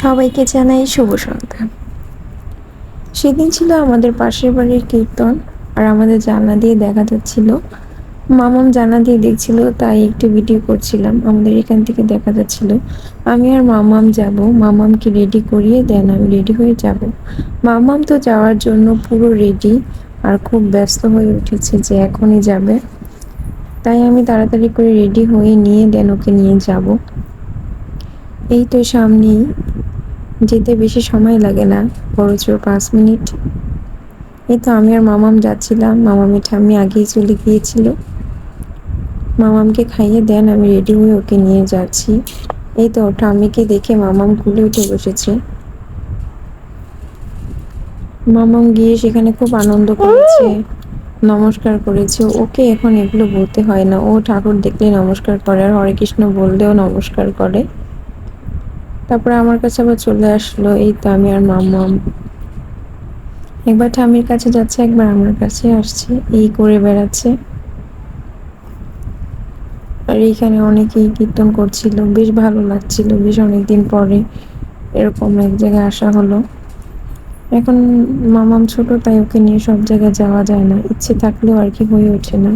সবাইকে জানাই শুভ সন্ধ্যা। সেদিন ছিল আমাদের পাশের বাড়ির কীর্তন আর আমাদের জানলা দিয়ে দেখা যাচ্ছিল। মামাম জানলা দিয়ে দেখছিল, তাই একটু ভিডিও করছিলাম। আমাদের এখান থেকে দেখা যাচ্ছিল, আমি আর মামাম যাব। মামামকে রেডি করিয়ে দেন, আমি রেডি হয়ে যাব। মামাম তো যাওয়ার জন্য পুরো রেডি আর খুব ব্যস্ত হয়ে উঠেছে যে এখনই যাবে। তাই আমি তাড়াতাড়ি করে রেডি হয়ে নিয়ে দেন ওকে নিয়ে যাব। এই তো সামনেই যেতে বেশি সময় লাগে না বড় পাঁচ মিনিট। এই তো আমি আর মামাম যাচ্ছিলাম, মামামি ঠাম্মি আগেই চলে গিয়েছিল। মামামকে খাইয়ে দেন, আমি রেডি হয়ে ওকে নিয়ে যাচ্ছি। এই তো ঠাম্মিকে দেখে মামাম কুলে উঠে বসেছে। মামাম গিয়ে সেখানে খুব আনন্দ করেছে, নমস্কার করেছে। ওকে এখন এগুলো বলতে হয় না। ও ঠাকুর দেখলে নমস্কার করে আর হরে কৃষ্ণ বললেও নমস্কার করে। তারপরে আমার কাছে আবার চলে আসলো, এই তো আমি আর মামাম একবার ঠামির কাছে যাচ্ছে, একবার আমার কাছে আসছে, এই করে বেড়াচ্ছে। আর এইখানে অনেকেই কীর্তন করছিল, বেশ ভালো লাগছিল, বেশ অনেকদিন পরে এরকম এক জায়গায় আসা হলো। এখন মামাম ছোট, তাই ওকে নিয়ে সব জায়গায় যাওয়া যায় না, ইচ্ছে থাকলেও আর কি হয়ে ওঠে না।